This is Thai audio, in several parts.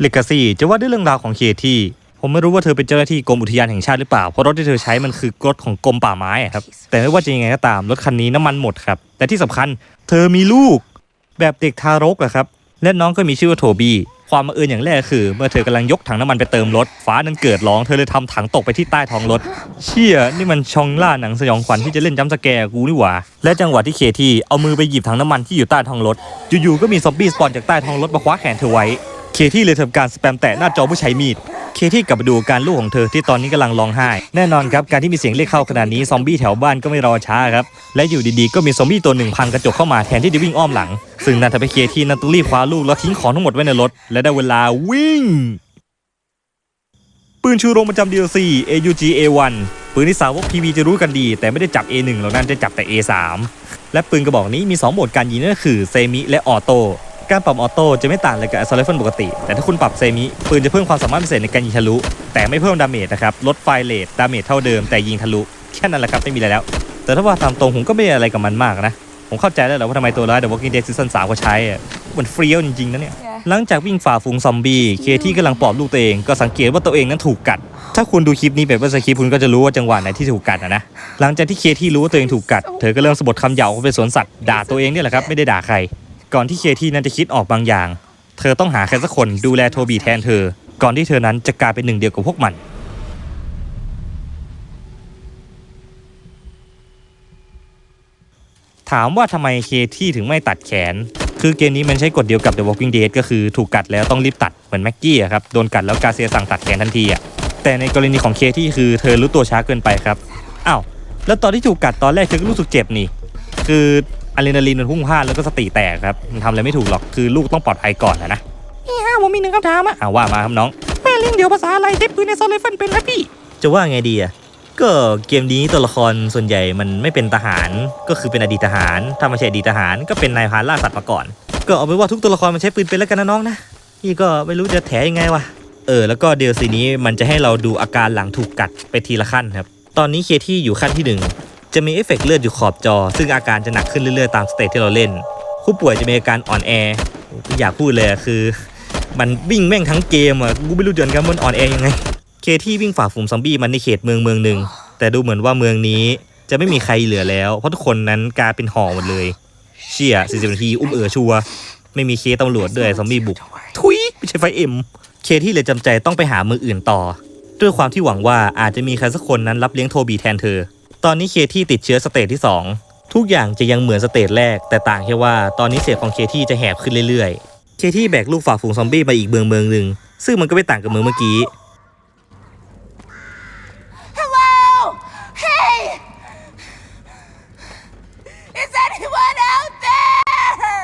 เลกาซี่จะว่าด้วยเรื่องราวของเคที่ผมไม่รู้ว่าเธอเป็นเจ้าหน้าที่กรมอุทยานแห่งชาติหรือเปล่า เพราะรถที่เธอใช้มันคือรถของกรมป่าไม้ครับ แต่ไม่ว่าจะยังไงก็ตาม รถคันนี้น้ำมันหมดครับ แต่ที่สำคัญเธอมีลูกแบบเด็กทารกอะครับ และน้องก็มีชื่อว่าโทบี้ ความบังเอิญอย่างแรกคือ เมื่อเธอกำลังยกถังน้ำมันไปเติมรถ ฟ้านั้นเกิดร้อง เธอเลยทำถังตกไปที่ใต้ท้องรถ เชี่ย นี่มันชองล่าหนังสยองขวัญที่จะเล่นจัมป์สแกร์กูนี่หว่า และจังหวะที่เคที่เอามือไปหยิบถังน้ำมันที่อยู่ใต้ท้องรถ อยู่ๆ ก็มีซอมบี้สปอนจากใต้ท้องรถมาคว้าแขนเธอไว้ เคที่เลยทำการสแปมแตะหน้าจอผู้ใช้มีด เคที่กลับมาดูการลูกของเธอที่ตอนนี้กำลังร้องไห้ แน่นอนครับการที่มีเสียงเรียกเข้าขนาดนี้ซอมบี้แถวบ้านก็ไม่รอช้าครับ และอยู่ดีๆก็มีซอมบี้ตัวหนึ่งพังกระจกเข้ามาแทนที่จะวิ่งอ้อมหลัง ซึ่งนั่นทำให้เคที่นั้นต้องรีบคว้าลูกแล้วทิ้งของทั้งหมดไว้ในรถและได้เวลาวิ่ง ปืนชูโรงประจำ DLC AUG A1 ปืนที่สาวก PV จะรู้กันดี แต่ไม่ได้จับ A1 หรอกนั่นจะจับแต่ A3 และปืนกระบอกนี้มี 2 โหมดการยิงนั่นก็คือเซมิและออโต้ การปรับออโต้จะไม่ต่างอะไรกับ Assault Rifle ปกติ แต่ถ้าคุณปรับเซมิปืนจะเพิ่มความสามารถพิเศษในการยิงทะลุ แต่ไม่เพิ่มดาเมจนะครับ ลดไฟเลทดาเมจเท่าเดิมแต่ยิงทะลุ แค่นั้นแหละครับ ไม่มีอะไรแล้ว แต่ถ้าว่าตามตรงผมก็ไม่ได้อะไรกับมันมากนะ ผมเข้าใจแล้วแหละว่าทำไมตัวร้าย The Walking Dead Season 3เขาใช้อะมันเฟรี้ยวจริงๆนะเนี่ยหลังจากวิ่งฝ่าฝูงซอมบี้เคที่กำลังปลอบลูกตัวเองก็สังเกตว่าตัวเองนั้นถูกกัด ถ้าคุณดูคลิปนี้แบบว่าสคริปต์คุณก็จะรู้ว่าจังหวะไหนที่ถูกกัดนะนะหลังจากที่เคที่รู้ว่าตัวเองถูกกัดเธอก็เริ่มสะบดคำหยาบว่าเป็นสวนสัตว์ด่าตัวเองเนี่ยแหละครับไม่ได้ด่าใคร ก่อนที่เคที่นั้นจะคิดออกบางอย่าง เธอต้องหาใครสักคนดูแลโทบีแทนเธอ ก่อนที่เธอนั้นจะกลายเป็นหนึ่งเดียวกับพวกมัน ถามว่าทำไมเคที่ถึงไม่ตัดแขน คือเกมนี้มันใช้กฎเดียวกับ The Walking Dead ก็คือถูกกัดแล้วต้องรีบตัดเหมือนแม็กกี้อะครับโดนกัดแล้วกาเซียสั่งตัดแขนทันทีอะแต่ในกรณีของเคที่คือเธอรู้ตัวช้าเกินไปครับอ้าวแล้วตอนที่ถูกกัดตอนแรกเธอก็รู้สึกเจ็บนี่ คือ อะดรีนาลีนมันพุ่งพล่านแล้วก็สติแตกครับมันทำอะไรไม่ถูกหรอกคือลูกต้องปลอดภัยก่อนนะนะพี่ฮะผมมีหนึ่งคำถามอะอ่าว่ามาครับน้องแม่เลี้ยงเดี่ยวภาษาอะไรใช้ปืนในโซลเลฟันเป็นครับพี่ จะว่าไงดีอะก็เกมนี้ตัวละครส่วนใหญ่มันไม่เป็นทหาร ก็คือเป็นอดีตทหารถ้าไม่ใช่อดีตทหารก็เป็นนายพรานล่าสัตว์มาก่อน ก็เอาไปนว่าทุกตัวละครมันใช้ปืนเป็นแล้วกันนะน้องนะนี่ก็ไม่รู้จะแถยังไงวะเออแล้วก็เดลซีนี้มันจะให้เราดูอาการหลังถูกกัดไปทีละขั้นครับ ตอนนี้เคที่อยู่ขั้นที่หนึ่ง จะมีเอฟเฟกต์เลือดอยู่ขอบจอ ซึ่งอาการจะหนักขึ้นเรื่อยๆตามสเตจที่เราเล่น ผู้ป่วยจะมีอาการอ่อนแออยากพูดเลยคือ มันวิ่งแม่งทั้งเกมอะกูไม่รู้เดือนกันมันอ่อนแอยังไง เคที่วิ่งฝ่าฝูงซอมบี้มันในเขตเมืองเมืองหนึ่งแต่ดูเหมือนว่าเมืองนี้จะไม่มีใครเหลือแล้ว เพราะทุกคนนั้นกลายเป็นห่อหมดเลย เชี่ย40นาทีอุ้มเอ๋อชัวไม่มีเคสตำรวจด้วยซอมบี้บุก ทุยไม่ใช่ไฟเอ็มเคที่เลยจำใจต้องไปหามืออื่นต่อ ด้วยความที่หวังว่าอาจจะมีใครสักคนนั้นรับเลี้ยงโทบีแทนเธอ ตอนนี้เคที่ติดเชื้อสเตจที่ 2 ทุกอย่างจะยังเหมือนสเตจแรก แต่ต่างแค่ว่าตอนนี้เสียงของเคที่จะแหบขึ้นเรื่อยๆ เคที่แบกลูกฝ่าฝูงซอมบี้ไปอีกเมืองเมืองหนึ่งซึ่งมันก็ไม่ต่างกับเมืองเมื่อกี้ Hello? Hey! Is anyone out there?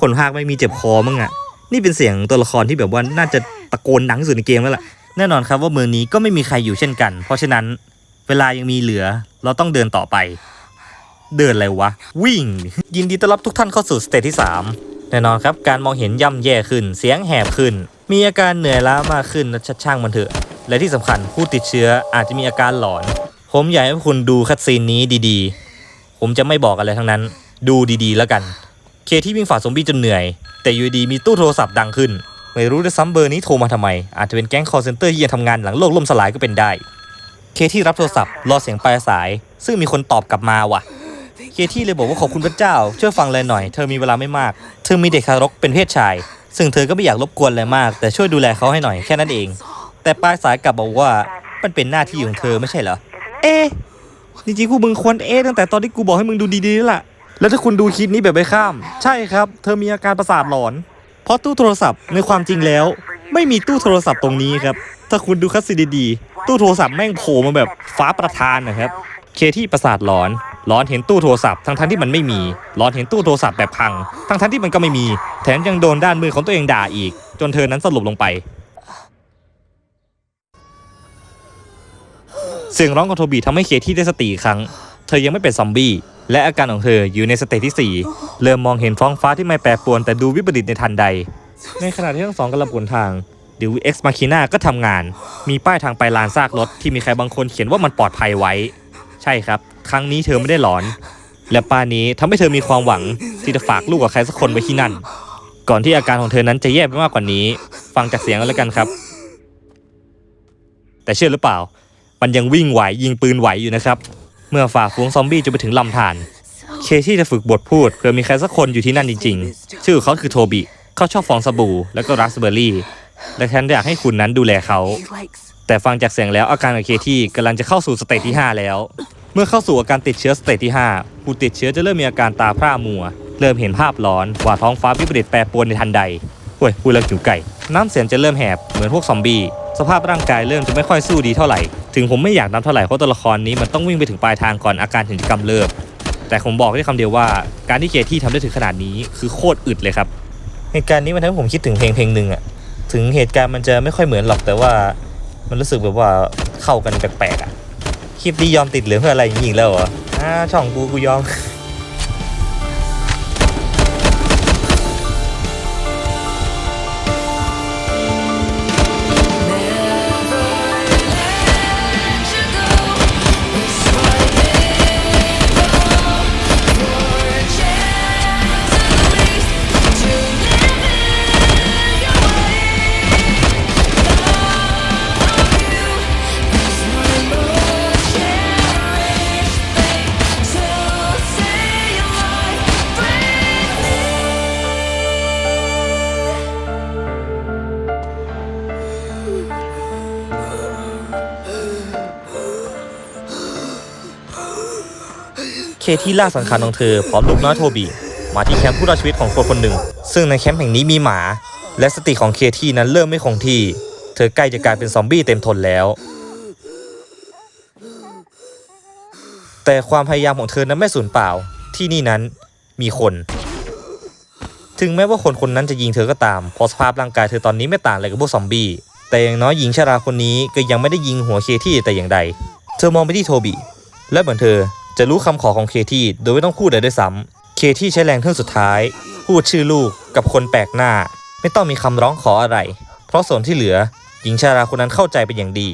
คนภาคไม่มีเจ็บคอมั้งอะนี่เป็นเสียงตัวละครที่แบบว่าน่าจะตะโกนดังที่สุดในเกมแล้วล่ะ แน่นอนครับว่าเมืองนี้ก็ไม่มีใครอยู่เช่นกัน เพราะฉะนั้น เวลายังมีเหลือ เราต้องเดินต่อไป เดินอะไรวะ วิ่ง ยินดีต้อนรับทุกท่านเข้าสู่สเตจที่ 3 แน่นอนครับ การมองเห็นย่ำแย่ขึ้น เสียงแหบขึ้น มีอาการเหนื่อยล้ามากขึ้นนะชัดช่างมันเถอะ และที่สำคัญผู้ติดเชื้ออาจจะมีอาการหลอน ผมอยากให้คุณดูคัดซีนนี้ดีๆ ผมจะไม่บอกอะไรทั้งนั้น ดูดีๆ แล้วกัน เคที่วิ่งฝ่าซอมบี้จนเหนื่อย แต่อยู่ดีมีตู้โทรศัพท์ดังขึ้น ไม่รู้ด้วยซ้ำเบอร์นี้โทรมาทำไม อาจจะเป็นแก๊งคอร์เซนเตอร์ที่ยังทำงานหลังโลกล่มสลายก็เป็นได้ เคที่รับโทรศัพท์รอเสียงปลายสาย ซึ่งมีคนตอบกลับมาว่ะ เคที่เลยบอกว่าขอบคุณพระเจ้า ช่วยฟังเลยหน่อย เธอมีเวลาไม่มาก เธอมีเด็กทารกเป็นเพศชาย ซึ่งเธอก็ไม่อยากรบกวนอะไรมาก แต่ช่วยดูแลเขาให้หน่อยแค่นั้นเอง แต่ปลายสายกลับบอกว่ามันเป็นหน้าที่ของเธอไม่ใช่เหรอ เอ๊จริงๆพวกมึงควรเอ๊ตั้งแต่ตอนที่กูบอกให้มึงดูดีๆแล้วล่ะ แล้วถ้าคุณดูคลิปนี้แบบไม่ข้าม ใช่ครับ เธอมีอาการประสาทหลอน เพราะตู้โทรศัพท์ในความจริงแล้ว ไม่มีตู้โทรศัพท์ตรงนี้ครับ ถ้าคุณดูคัสซีดีๆตู้โทรศัพท์แม่งโผล่มาแบบฟ้าประทานนะครับ เคที่ประสาทหลอนหลอนเห็นตู้โทรศัพท์ทั้งทั้งๆที่มันไม่มีหลอนเห็นตู้โทรศัพท์แบบพัง ทั้งทั้งๆที่มันก็ไม่มี แถมยังโดนด้านมือของตัวเองด่าอีก จนเธอนั้นสลบลงไป เสียงร้องของโทบีทำให้เคที่ได้สติอีกครั้ง เธอยังไม่เป็นซอมบี้และอาการของเธออยู่ในสเตจที่ 4 เริ่มมองเห็นท้องฟ้าที่ไม่แปรปรวนแต่ดูวิปริตในทันใด ในขณะที่ทั้งสองกำลังบนทาง ดิวเอ็กซ์มาคีนาก็ทำงาน มีป้ายทางไปลานซากรถที่มีใครบางคนเขียนว่ามันปลอดภัยไว้ ใช่ครับ ครั้งนี้เธอไม่ได้หลอน และป้ายนี้ทำให้เธอมีความหวังที่จะฝากลูกกับใครสักคนไว้ที่นั่น ก่อนที่อาการของเธอนั้นจะแย่ไปมากกว่านี้ ฟังจากเสียงแล้วกันครับ แต่เชื่อหรือเปล่า มันยังวิ่งไหวยิงปืนไหวอยู่นะครับ เมื่อฝ่าฝูงซอมบี้จนไปถึงลำธารเคที่จะฝึกบทพูดเพื่อมีใครสักคนอยู่ที่นั่นจริง ๆ ชื่อเขาคือโทบิเขาชอบฟองสบู่แล้วก็ราสเบอร์รี่ และฉันอยากให้คุณนั้นดูแลเขา แต่ฟังจากเสียงแล้วอาการของเคที่กำลังจะเข้าสู่สเตจที่ 5 แล้ว เมื่อเข้าสู่อาการติดเชื้อสเตจที่ 5 ผู้ติดเชื้อจะเริ่มมีอาการตาพร่ามัว เริ่มเห็นภาพร้อนว่าท้องฟ้าวิปริตแปรปรวนในทันใดเฮ้ยพูดแล้วหิวไก่ น้ำเสียงจะเริ่มแหบเหมือนพวกซอมบี้สภาพร่างกายเริ่มจะไม่ค่อยสู้ดีเท่าไหร่ ถึงผมไม่อยากนับเท่าไหร่เพราะตัวละครนี้มันต้องวิ่งไปถึงปลายทางก่อนอาการถึงจะกำเริบแต่ผมบอกได้คำเดียวว่าการที่เคที่ทำได้ถึงขนาดนี้คือโคตรอึดเลยครับเหตุการณ์นี้มันทำให้ผมคิดถึงเพลงเพลงหนึ่งอะ ถึงเหตุการณ์มันจะไม่ค่อยเหมือนหรอกแต่ว่า มันรู้สึกแบบว่าเข้ากันแปลกๆอะคลิปนี้ยอมติดเหลืองเพื่ออะไรอย่างนี้อีกแล้วเหรออ่าช่องกูกูยอม ที่ล่าสังขารของเธอพร้อมลูกน้อยโทบีมาที่แคมป์ผู้รอดชีวิตของคนคนหนึ่ง ซึ่งในแคมป์แห่งนี้มีหมา และสติของเคที่นั้นเริ่มไม่คงที่ เธอใกล้จะกลายเป็นซอมบี้เต็มทนแล้ว แต่ความพยายามของเธอนั้นไม่สูญเปล่า ที่นี่นั้นมีคน ถึงแม้ว่าคนคนนั้นจะยิงเธอก็ตามเพราะสภาพร่างกายเธอตอนนี้ไม่ต่างอะไรกับพวกซอมบี้แต่อย่างน้อยหญิงชราคนนี้ก็ยังไม่ได้ยิงหัวเคที่แต่อย่างใด เธอมองไปที่โทบีและเหมือนเธอ จะรู้คำขอของเคที่โดยไม่ต้องพูดเลยด้วยซ้ำเคที่ใช้แรงเครื่องสุดท้าย พูดชื่อลูกกับคนแปลกหน้า ไม่ต้องมีคำร้องขออะไร เพราะส่วนที่เหลือ หญิงชาราคนนั้นเข้าใจเป็นอย่างดี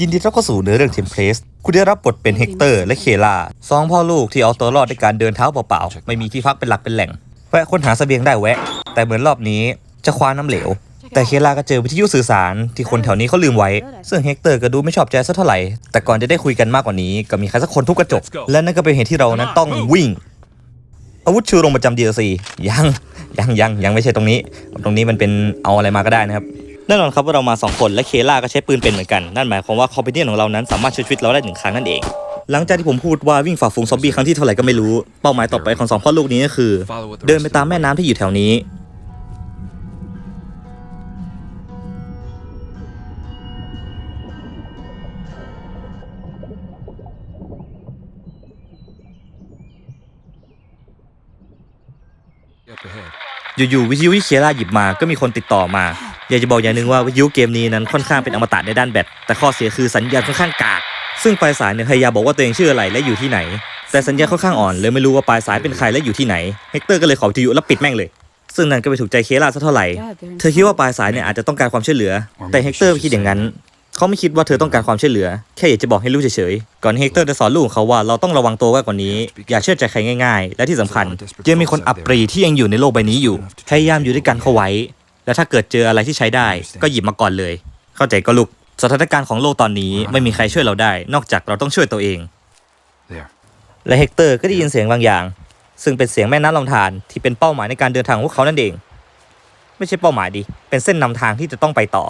ยินดีต้อนรับเข้าสู่เนื้อเรื่องเทมเพลสคุณได้รับบทเป็นเฮกเตอร์และเคลาสองพ่อลูกที่เอาตัวรอดด้วยการเดินเท้าเปล่าๆ ไม่มีที่พักเป็นหลักเป็นแหล่ง แวะค้นหาเสบียงได้แวะ แต่เหมือนรอบนี้จะคว้าน้ำเหลว แต่เคลาก็เจอวิทยุสื่อสารที่คนแถวนี้เขาลืมไว้ ซึ่งเฮกเตอร์ก็ดูไม่ชอบใจสักเท่าไหร่ แต่ก่อนจะได้คุยกันมากกว่านี้ ก็มีใครสักคนทุบกระจก และนั่นก็เป็นเหตุที่เรานั้นต้องวิ่ง อาวุธชูโรงประจำ DLC ยังยังยังยังไม่ใช่ตรงนี้ ตรงนี้มันเป็นเอาอะไรมาก็ได้นะครับ แน่นอนครับว่าเรามา2คนและเคล่าก็ใช้ปืนเป็นเหมือนกัน นั่นหมายความว่าคอมเพเนียนของเรานั้นสามารถช่วยชีวิตเราได้หนึ่งครั้งนั่นเอง หลังจากที่ผมพูดว่าวิ่งฝ่าฝูงซอมบี้ครั้งที่เท่าไหร่ก็ไม่รู้ เป้าหมายต่อไปของสองพ่อลูกนี้ก็คือ เดินไปตามแม่น้ำที่อยู่แถวนี้ อยู่ๆวิทยุที่เคล่าหยิบมาก็มีคนติดต่อมา อยากจะบอกอย่างหนึ่งว่าวิทยุเกมนี้นั้นค่อนข้างเป็นอมตะในด้านแบตแต่ข้อเสียคือสัญญาณค่อนข้างกาก ซึ่งปลายสายเนี่ยพยายามบอกว่าตัวเองชื่ออะไรและอยู่ที่ไหน แต่สัญญาณค่อนข้างอ่อนเลยไม่รู้ว่าปลายสายเป็นใครและอยู่ที่ไหนเฮกเตอร์ก็เลยขอวิทยุแล้วปิดแม่งเลยซึ่งนั่นก็ไปถูกใจเคล่าซะเท่าไหร่ เธอคิดว่าปลายสายเนี่ยอาจจะต้องการความช่วยเหลือ แต่เฮกเตอร์ไม่คิดอย่างนั้น เขาไม่คิดว่าเธอต้องการความช่วยเหลือ แค่อยากจะบอกให้รู้เฉยๆ ก่อนเฮกเตอร์จะสอนลูกของเขาว่าเราต้องระวังตัวมากกว่านี้ อย่าเชื่อใจใครง่ายๆ และที่สำคัญยังมีคนอับปรีที่ยังอยู่ในโลกใบนี้อยู่ พยายามอยู่ด้วยกันเข้าไว้ และถ้าเกิดเจออะไรที่ใช้ได้ ก็หยิบมาก่อนเลย เข้าใจก็ลูกสถานการณ์ของโลกตอนนี้ไม่มีใครช่วยเราได้ นอกจากเราต้องช่วยตัวเอง There. และเฮกเตอร์ก็ได้ยินเสียงบางอย่าง ซึ่งเป็นเสียงแม่น้ำลำธารที่เป็นเป้าหมายในการเดินทางของพวกเขานั่นเอง ไม่ใช่เป้าหมายดิ เป็นเส้นนำทางที่จะต้องไปต่อ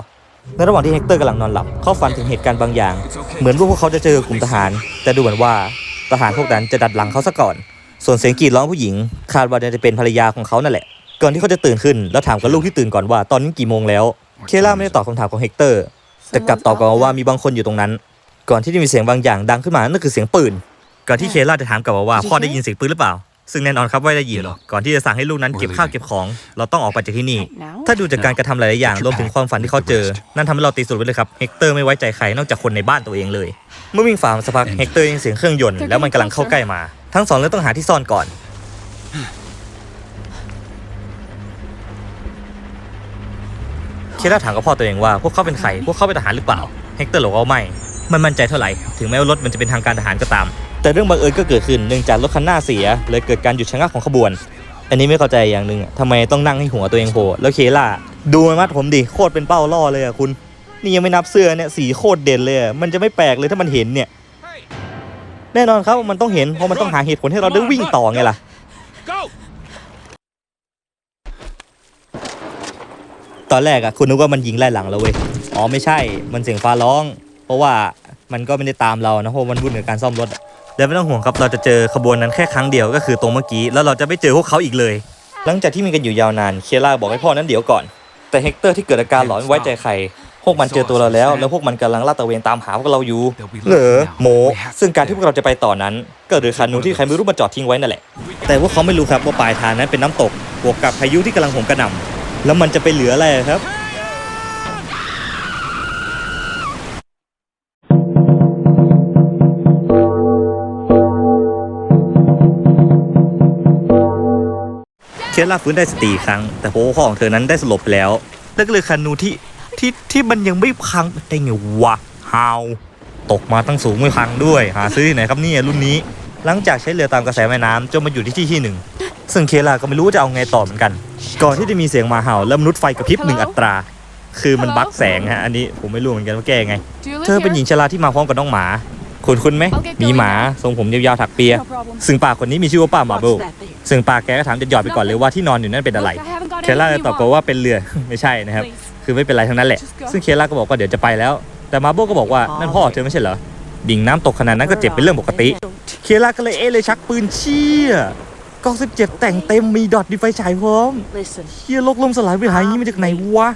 ในระหว่างที่เฮกเตอร์กำลังนอนหลับ เขาฝันถึงเหตุการณ์บางอย่าง เหมือนว่าพวกเขาจะเจอกลุ่มทหาร แต่ดูเหมือนว่าทหารพวกนั้นจะดัดหลังเขาซะก่อน ส่วนเสียงกรีดร้องผู้หญิง คาดว่าจะเป็นภรรยาของเขานั่นแหละ ก่อนที่เขาจะตื่นขึ้นแล้วถามกับลูกที่ตื่นก่อนว่า ตอนนี้กี่โมงแล้ว เคล่าไม่ได้ตอบคำถามของเฮกเตอร์ แต่กลับตอบกลับมาว่ามีบางคนอยู่ตรงนั้น ก่อนที่จะมีเสียงบางอย่างดังขึ้นมานั่นคือเสียงปืน ก่อนที่เคล่าจะถามกลับมาว่าพ่อได้ยินเสียงปืนหรือเปล่า ซึ่งแน่นอนครับว่าได้ยินก่อนที่จะสั่งให้ลูกนั้นเก็บข้าวเก็บของ เราต้องออกไปจากที่นี่ ถ้าดูจากการกระทำหลายๆอย่างรวมถึงความฝันที่เขาเจอ นั่นทำให้เราตีสรุปไว้เลยครับเฮกเตอร์ไม่ไว้ใจใครนอกจากคนในบ้านตัวเองเลย เมื่อวิ่งฝ่ามาสักพักเฮกเตอร์ยังเสียงเครื่องยนต์แล้วมันกำลังเข้าใกล้มา ทั้งสองเลยต้องหาที่ซ่อนก่อน ล่าถามกับพ่อตัวเองว่าพวกเขาเป็นใคร พวกเขาเป็นทหารหรือเปล่า เฮกเตอร์บอกว่าไม่ มันมั่นใจเท่าไหร่ ถึงแม้ว่ารถมันจะเป็นทางการทหารก็ตาม แต่เรื่องบังเอิญก็เกิดขึ้น เนื่องจากรถคันหน้าเสีย เลยเกิดการหยุดชะงักของขบวน อันนี้ไม่เข้าใจอย่างหนึ่งทำไมต้องนั่งให้หัวตัวเองโผล่ แล้วเคล่าดูมันมัดผมดิ โคตรเป็นเป้าล่อเลยอะคุณ นี่ยังไม่นับเสื้อเนี่ยสีโคตรเด่นเลยมันจะไม่แปลกเลยถ้ามันเห็นเนี่ย แน่นอนครับมันต้องเห็น เพราะมันต้องหาเหตุผลให้เราได้วิ่งต่อไงล่ะ ตอนแรกอะคุณนึกว่ามันยิงไล่หลังเราเว้ยอ๋อไม่ใช่มันเสียงฟ้าร้อง เพราะว่ามันก็ไม่ได้ตามเรานะเพราะมันวุ่นกับการซ่อมรถอะแล้วไม่ต้องห่วงครับเราจะเจอขบวนนั้นแค่ครั้งเดียวก็คือตรงเมื่อกี้แล้วเราจะไม่เจอพวกเขาอีกเลย หลังจากที่มีกันอยู่ยาวนานเคล่าบอกให้พ่อนั้นเดี๋ยวก่อน แต่เฮกเตอร์ที่เกิดอาการหลอนไม่ไว้ใจใครพวกมันเจอตัวเราแล้ว แล้วพวกมันกำลังลาดตระเวนตามหาพวกเราอยู่เหรอโม ซึ่งการที่พวกเราจะไปต่อนั้น ก็โดยคานูที่ใครไม่รู้มาจอดทิ้งไว้นั่นแหละ แต่พวกเขาไม่รู้ครับว่าปลายทางนั้นเป็นน้ำตกบวกกับพายุที่กำลังโหมกระหน่ำ แล้วมันจะไปเหลืออะไรครับเคล่าฟื้นได้สติครั้ง แต่พ่อของเธอนั้นได้สลบไปแล้วแล้วก็เลยคานูที่ที่ที่มันยังไม่พังได้ไงวะฮาวตกมาตั้งสูงไม่พังด้วย หาซื้อที่ไหนครับเนี่ยรุ่นนี้ หลังจากใช้เรือตามกระแสแม่น้ำจนมาอยู่ที่ที่ที่หนึ่ง ซึ่งเคล่าก็ไม่รู้ว่าจะเอาไงต่อเหมือนกัน ก่อนที่จะมีเสียงหมาเห่าและมนุษย์ไฟกระพริบหนึ่งอัตรา คือมันบั๊กแสงฮะอันนี้ผมไม่รู้เหมือนกันว่าแก้ไง เธอเป็นหญิงชราที่มาพร้อมกับน้องหมา คุณคุณไหมมีหมาทรงผมยาวๆถักเปีย ซึ่งป้าคนนี้มีชื่อว่าป้ามาเบิลซึ่งป้าแกก็ถามจะหยอดไปก่อนเลยว่าที่นอนอยู่นั่นเป็นอะไร เคล่าเลยตอบกลับว่าเป็นเรือไม่ใช่นะครับ คือไม่เป็นไรทั้งนั้นแหละ ซึ่งเคล่าก็บอกว่าเดี๋ยวจะไปแล้ว แต่มาโบก็บอกว่านั่นพ่อเธอไม่ใช่เหรอดิ่งน้ำตกขนาดนั้นก็เจ็บเป็นเรื่องปกติ เคล่าก็เลยเอะเลยชักปืนเชี่ย กอง17 แต่งเต็มมีดอทดีไฟฉายพร้อม Listen, เฮียโลกล่มสลายไปหายงี้มาจากไหนวะ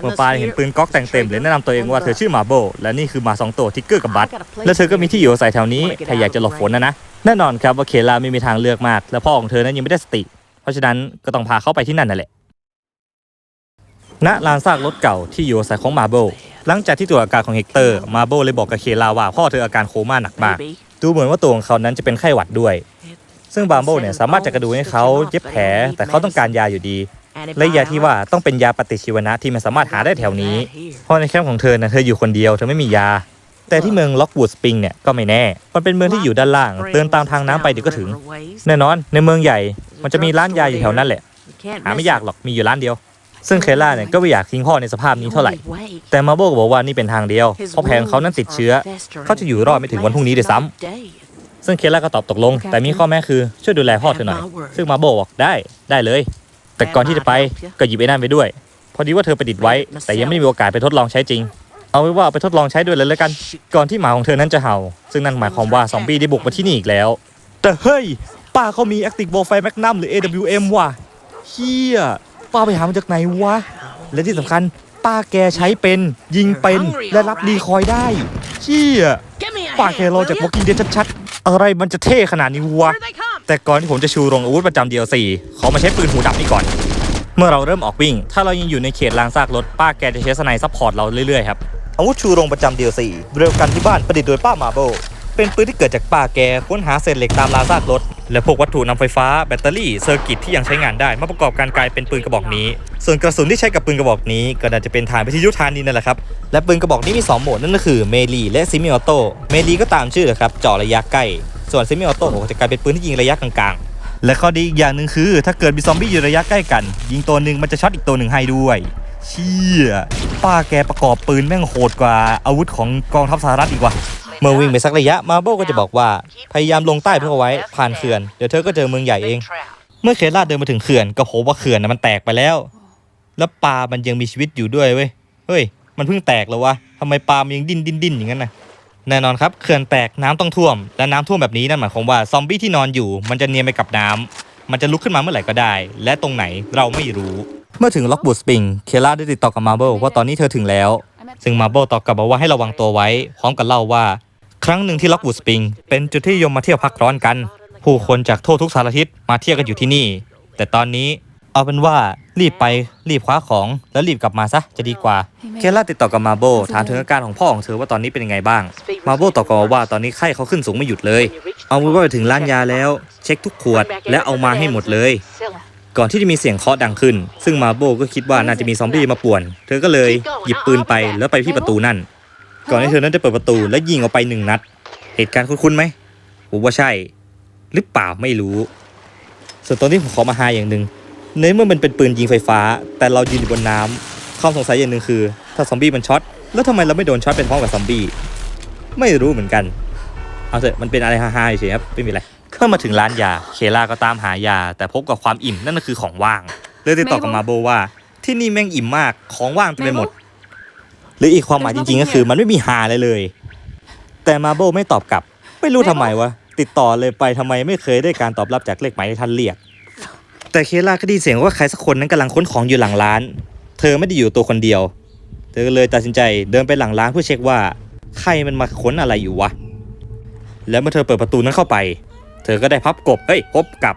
เมื่อปาเห็นปืนก๊อกแต่งเต็มเลยแนะนำตัวเองว่าเธอชื่อมาโบ และนี่คือหมาสองตัวทิกเกอร์กับบัตและเธอก็มีที่อยู่อาศัยแถวนี้ถ้าอยากจะหลบฝนนะนะ แน่นอนครับว่าเคลาไม่มีทางเลือกมาก และพ่อของเธอนั้นยังไม่ได้สติ เพราะฉะนั้นก็ต้องพาเขาไปที่นั่นนั่นแหละ ณลานซากรถเก่าที่อยู่อาศัยของมาโบ หลังจากที่ตรวจอาการของเฮกเตอร์ มาโบเลยบอกกับเคลาว่าพ่อเธออาการโคม่าหนักมาก maybe. ดูเหมือนว่าตัวของเขานั้นจะเป็นไข้หวัดด้วย ซึ่งบาร์โบเนี่ยสามารถจะกระดูให้เขาเย็บแผล แต่เขาต้องการยาอยู่ดี และยาที่ว่าต้องเป็นยาปฏิชีวนะที่มันสามารถหาได้แถวนี้ เพราะในแคมป์ของเธอนะเธออยู่คนเดียวเธอไม่มียา แต่ที่เมืองล็อกวูดสปริงเนี่ยก็ไม่แน่ มันเป็นเมืองที่อยู่ด้านล่าง เดินตามทางน้ำไปเดี๋ยวก็ถึง แน่นอนในเมืองใหญ่ มันจะมีร้านยาอยู่แถวนั้นแหละ หาไม่ยากหรอก มีอยู่ร้านเดียวซึ่งเคล่าเนี่ยก็ไม่อยากทิ้งพ่อในสภาพนี้เท่าไหร่ แต่มาโบก็บอกว่านี่เป็นทางเดียว เพราะแผงเขานั้นติดเชื้อ เขาจะอยู่รอดไม่ถึงวันพรุ่งนี้ด้วยซ้ำ ซึ่งเคล่าก็ตอบตกลง แต่มีข้อแม้คือช่วยดูแลพ่อเธอหน่อย ซึ่งมาโบบอกได้ได้เลย แต่ก่อนที่จะไปก็หยิบไอ้นั่นไปด้วย พอดีว่าเธอประดิษฐ์ไว้ แต่ยังไม่มีโอกาสไปทดลองใช้จริง เอาไว้ว่าเอาไปทดลองใช้ด้วยเลยแล้วกัน ก่อนที่หมาของเธอนั้นจะเห่า ซึ่งนั่นหมายความว่าซอมบี้ได้บุกมาที่นี่อีกแล้ว แต่เฮ้ยป้าเขามี Active Warfare Magnum หรือ AWM ว่ะเฮียป้าไปหามาจากไหนวะ และที่สำคัญป้าแกใช้เป็น ยิงเป็นและรับดีคอยได้เฮียป้าแกรอจาก Walking Dead ชัดๆ อะไรมันจะเท่ขนาดนี้วะ แต่ก่อนที่ผมจะชูโรงอาวุธประจำ DLC ขอมาใช้ปืนหูดับนี่ก่อน เมื่อเราเริ่มออกวิ่ง ถ้าเรายังอยู่ในเขตลางซากรถป้าแกจะใช้สไนซัพพอร์ตเราเรื่อยๆครับ อาวุธชูโรงประจำ DLC เร็วกันที่บ้านประดิษฐ์โดยป้ามาโบ เป็นปืนที่เกิดจากป้าแกค้นหาเศษเหล็กตามลานซากรถ และพวกวัตถุนำไฟฟ้าแบตเตอรี่เซอร์กิตที่ยังใช้งานได้ มาประกอบการกลายเป็นปืนกระบอกนี้ ส่วนกระสุนที่ใช้กับปืนกระบอกนี้ก็น่าจะเป็นฐานวิทยุทานีนั่นแหละครับ และปืนกระบอกนี้มีสองโหมดนั่นก็คือเมลีและซิมิออโต้เมลีก็ตามชื่อครับเจาะระยะใกล้ ส่วนซิมิออโต้จะกลายเป็นปืนที่ยิงระยะกลางๆ และข้อดีอีกอย่างหนึ่งคือ ถ้าเกิดมีซอมบี้อยู่ระยะใกล้กัน ยิงตัวหนึ่งมันจะช็อตอีกตัวหนึ่งให้ด้วยเชี่ยป้าแกประกอบปืนแม่งโหดกว่าอาวุธของกองทัพสหรัฐอีกว่ะ เมื่อวิ่งไปสักระยะมาโบก็จะบอกว่า พยายามลงใต้เพื่อเอาไว้ผ่านเขื่อนเดี๋ยวเธอก็เจอเมืองใหญ่เอง เมื่อเคลาดเดินมาถึงเขื่อนก็พบว่าเขื่อนนะมันแตกไปแล้ว แล้วปลามันยังมีชีวิตอยู่ด้วยเว้ยเฮ้ย มันเพิ่งแตกแล้ววะทำไมปลามันยังดิ้นดิ้นดิ้นอย่างนั้นนะแน่นอนครับเขื่อนแตกน้ำต้องท่วม และน้ำท่วมแบบนี้นั่นหมายความว่าซอมบี้ที่นอนอยู่ มันจะเนียนไปกับน้ำมันจะลุกขึ้นมาเมื่อไหร่ก็ได้ และตรงไหนเราไม่รู้ เมื่อถึงล็อกบูดสปริงเคล่าได้ติดต่อกับมาเบิลว่าตอนนี้เธอถึงแล้ว ซึ่งมาเบิลตอบกลับมาว่าให้ระวังตัวไว้ พร้อมกับเล่าว่า ครั้งหนึ่งที่ล็อกบูดสปริง เป็นจุดที่ยมมาเที่ยวพักร้อนกัน ผู้คนจากทั่วทุกสารทิศมาเที่ยวกันอยู่ที่นี่ แต่ตอนนี้เอาเป็นว่ารีบไปรีบคว้าของแล้วรีบกลับมาซะจะดีกว่า เคล่าติดต่อกับมาโบถามถึงอาการของพ่อของเธอว่าตอนนี้เป็นยังไงบ้าง มาโบตอบกลับมาว่าตอนนี้ไข้เขาขึ้นสูงไม่หยุดเลย เอาไว้ว่าไปถึงร้านยาแล้ว เช็คทุกขวดและเอามาให้หมดเลย ก่อนที่จะมีเสียงเคาะดังขึ้น ซึ่งมาโบก็คิดว่าน่าจะมีซอมบี้มาป่วน เธอก็เลยหยิบปืนไปแล้วไปที่ประตูนั่น ก่อนที่เธอนั้นจะเปิดประตูและยิงออกไปหนึ่งนัด เหตุการณ์คุ้นๆไหมผมว่าใช่ หรือเปล่าไม่รู้ ส่วนตอนที่ผมขอมาหาอย่างหนึ่งในเมื่อมันเป็นปืนยิงไฟฟ้า แต่เรายืนอยู่บนน้ำความสงสัยอย่างหนึ่งคือ ถ้าซอมบี้มันช็อตแล้วทำไมเราไม่โดนช็อตเป็นพร้อมกับซอมบี้ไม่รู้เหมือนกัน เอาเถอะมันเป็นอะไรฮาๆเฉยครับไม่มีอะไรเมื่อมาถึงร้านยาเคล่าก็ตามหายา แต่พบกับความอิ่มนั่นก็คือของว่างเลยติดต่อกับมาโบว่า ที่นี่แม่งอิ่มมากของว่างเต็มไปหมด รืออีกความหมายจริงๆก็คือมันไม่มีหาเลยเลย แต่มาโบไม่ตอบกลับ ไม่รู้ทำไมวะติดต่อเลยไปทำไมไม่เคยได้การตอบรับจากเลขหมายที่ท่านเรียก แต่เคล่าก็ได้ยินเสียงว่าใครสักคนนั้นกำลังค้นของอยู่หลังร้าน เธอไม่ได้อยู่ตัวคนเดียว เธอเลยตัดสินใจเดินไปหลังร้านเพื่อเช็คว่าใครมันมาค้นอะไรอยู่วะ แล้วเมื่อเธอเปิดประตูนั้นเข้าไป เธอก็ได้พับกบเฮ้ยพบกับ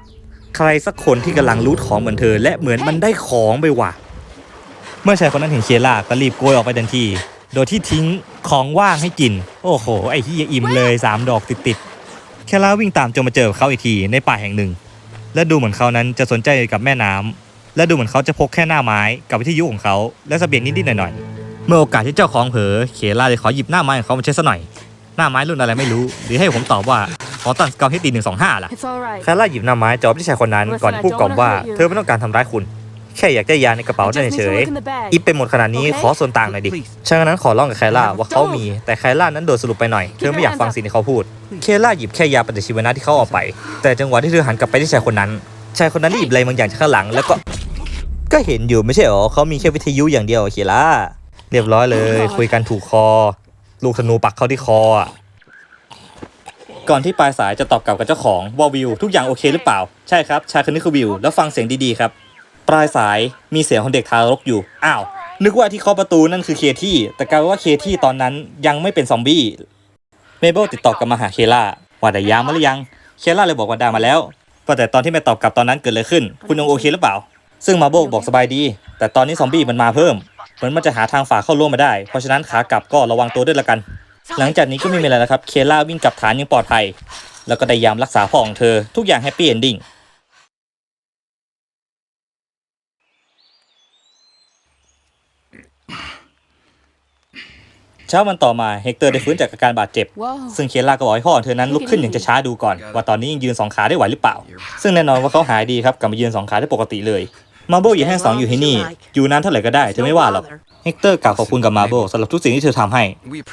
ใครสักคนที่กำลังรูดของเหมือนเธอ และเหมือนมันได้ของไปว่ะ เมื่อชายคนนั้นเห็นเคล่าก็รีบโกยออกไปทันที โดยที่ทิ้งของว่างให้กิน โอ้โห ไอ้ที่อิ่มเลยสามดอกติดๆ เคล่าวิ่งตามจนมาเจอกับเขาอีกทีในป่าแห่งหนึ่ง และดูเหมือนเขานั้นจะสนใจกับแม่น้ำและดูเหมือนเขาจะพกแค่หน้าไม้กับวิทยุของเขาและเสบียงนิดๆหน่อยๆ เมื่อโอกาสที่เจ้าของเผลอเคล่าเลยขอหยิบหน้าไม้ของเขามาใช้ซะหน่อย หน้าไม้รุ่นอะไรไม่รู้ หรือให้ผมตอบว่าขอตันสกาวเฮดดีหนึ่งสองห้าล่ะ It's all right. แคล่าหยิบหน้าไม้จอบที่ชายคนนั้นก่อนที่พูดกล่อมว่าเธอไม่ต้องการทำร้ายคุณ แค่อยากได้ยาในกระเป๋า I นั่น just need เฉ to ย look in the bag. อิฟไปหมดขนาดนี้โอเคขอส่วนต่างหน่อยดิฉะนั้นขอร้องกับแคล่าว่าเขามี แต่แคล่านั้นโดดสรุปไปหน่อย เธอไม่อยากฟังสิ่งที่เขาพูด เคล่าหยิบแค่ยาปฏิชีวนะที่เขาเอาไป แต่จังหวะที่เธอหันกลับไปที่ชายคนนั้น ชายคนนั้นได้หยิบอะไรบางอย่างจากข้างหลังแล้วก็ ก็เห็นอยู่ไม่ใช่หรอเขามีแค่วิทยุอย่างเดียวเคล่า เรียบร้อยเลย คุยกันถูกคอ ลูกธนูปักเข้าที่คออะก่อนที่ปลายสายจะตอบกลับกับเจ้าของว่าวิว ทุกอย่างโอเคหรือเปล่า ใช่ครับ ชายคนนี้คือวิว แล้วฟังเสียงดีๆครับ ปลายสายมีเสียงของเด็กทารกอยู่ อ้าว นึกว่าที่เคาะประตูนั่นคือเคที่ แต่กลายว่าเคที่ตอนนั้นยังไม่เป็นซอมบี้ เมเบิลติดต่อกลับมาหาเคล่าว่าได้ยามาหรือยัง เคล่าเลยบอกว่าได้มาแล้วว่าแต่ตอนที่แม่ตอบกลับตอนนั้นเกิดอะไรขึ้น คุณยังโอเคหรือเปล่า ซึ่งมาโบกบอกสบายดี แต่ตอนนี้ซอมบี้มันมาเพิ่ม เหมือนมันจะหาทางฝ่าเข้าร่วมมาได้ เพราะฉะนั้นขากลับก็ระวังตัวด้วยละกัน หลังจากนี้ก็ไม่มีอะไรแล้วครับ เคล่าวิ่งกลับฐานยังปลอดภัย แล้วก็ได้ยามรักษาพ่อของเธอ ทุกอย่างแฮปปี้เอนดิ้ง ช้าวันต่อมาเฮกเตอร์ได้ฟื้นจากอาการบาดเจ็บ Whoa. ซึ่งเคล่าก็บอกให้พ่อของเธอนั้นลุกขึ้นอย่างจะช้าดูก่อน ว่าตอนนี้ยังยืนสองขาได้ไหวหรือเปล่า ซึ่งแน่นอนว่าเขาหายดีครับกลับมายืนสองขาได้ปกติเลยมาโบอยู่แห้งสองอยู่ที่นี่ อยู่นานเท่าไหร่ก็ได้เธอไม่ว่าหรอกเฮกเตอร์กล่าวขอบคุณกับมาโบสำหรับทุกสิ่งที่เธอทำให้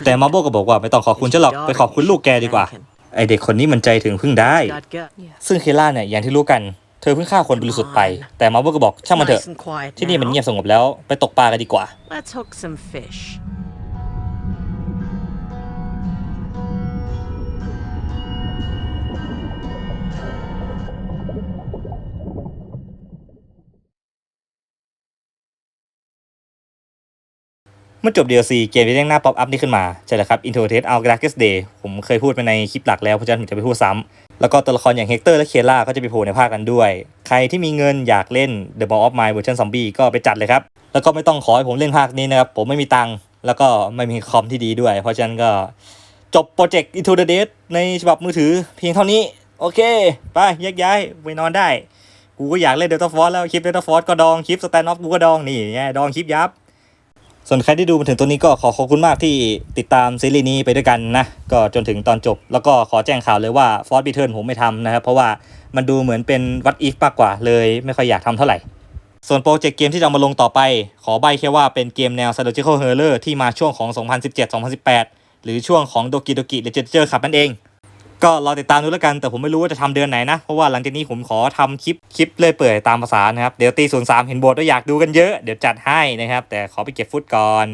แต่มาโบก็บอกว่าไม่ต้องขอบคุณฉันหรอกไปขอบคุณลูกแกดีกว่าไอเด็กคนนี้มันใจถึงพึ่งได้ ซึ่งเคล่าเนี่ยอย่างที่รู้กันเธอเพิ่งฆ่าคนบริสุทธิ์ไป แต่มาโบก็บอกช่างมันเถอะที่นี่มันเงียบสงบแล้วไปตกปลากันดีกว่า เมื่อจบ DLC เกมจะเด้งหน้าป๊อปอัพนี้ขึ้นมา ใช่แล้วครับ Interpretate Our Darkest Day ผมเคยพูดไปในคลิปหลักแล้ว เพราะฉะนั้นผมจะไปพูดซ้ำ แล้วก็ตัวละครอย่างเฮกเตอร์และเคล่าก็จะไปโผล่ในภาคนั้นด้วย ใครที่มีเงินอยากเล่น The Ball of Mine เวอร์ชันซอมบี้ก็ไปจัดเลยครับ แล้วก็ไม่ต้องขอให้ผมเล่นภาคนี้นะครับ ผมไม่มีตังค์แล้วก็ไม่มีคอมที่ดีด้วย เพราะฉะนั้นก็จบโปรเจกต์ Into the Dead ในฉบับมือถือเพียงเท่านี้ โอเค ไปแยกย้ายไปนอนได้ กูก็อยากเล่น Delta Force แล้วคลิป Delta Force ก็ดองคลิป Stand Off กูก็ดองนี่ไงดองคลิปยับ ส่วนใครที่ดูมาถึงตัวนี้ก็ขอขอบคุณมากที่ติดตามซีรีส์นี้ไปด้วยกันนะ ก็จนถึงตอนจบ แล้วก็ขอแจ้งข่าวเลยว่า f o r ์ Return ผมไม่ทำนะครับ เพราะว่ามันดูเหมือนเป็นวัดอีฟมากกว่าเลยไม่ค่อยอยากทำเท่าไหร่ ส่วนโปรเจกต์เกมที่จะมาลงต่อไป ขอใบแค่ว่าเป็นเกมแนว psychological horror ที่มาช่วงของ 2017-2018 หรือช่วงของ Doki Doki Literature ครับนั่นเอง ก็รอติดตามดูแล้วกัน แต่ผมไม่รู้ว่าจะทำเดือนไหนนะ เพราะว่าหลังจากนี้ผมขอทำคลิปคลิปเลยเปื่อยตามภาษานะครับ เดี๋ยวตีศูนย์สามเห็นบทว่าอยากดูกันเยอะ เดี๋ยวจัดให้นะครับ แต่ขอไปเก็บฟุตก่อน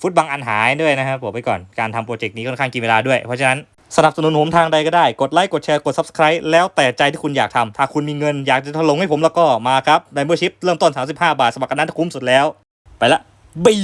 ฟุตบางอันหายด้วยนะครับบอกไปก่อน การทำโปรเจกต์นี้ค่อนข้างกินเวลาด้วย เพราะฉะนั้นสนับสนุนผมทางใดก็ได้ กดไลค์ กดแชร์ กด subscribe แล้วแต่ใจที่คุณอยากทำ ถ้าคุณมีเงินอยากจะถลงให้ผมแล้วก็มาครับ Membership เริ่มต้น 35 บาท สมัครกันนั้นคุ้มสุดแล้ว ไปละบี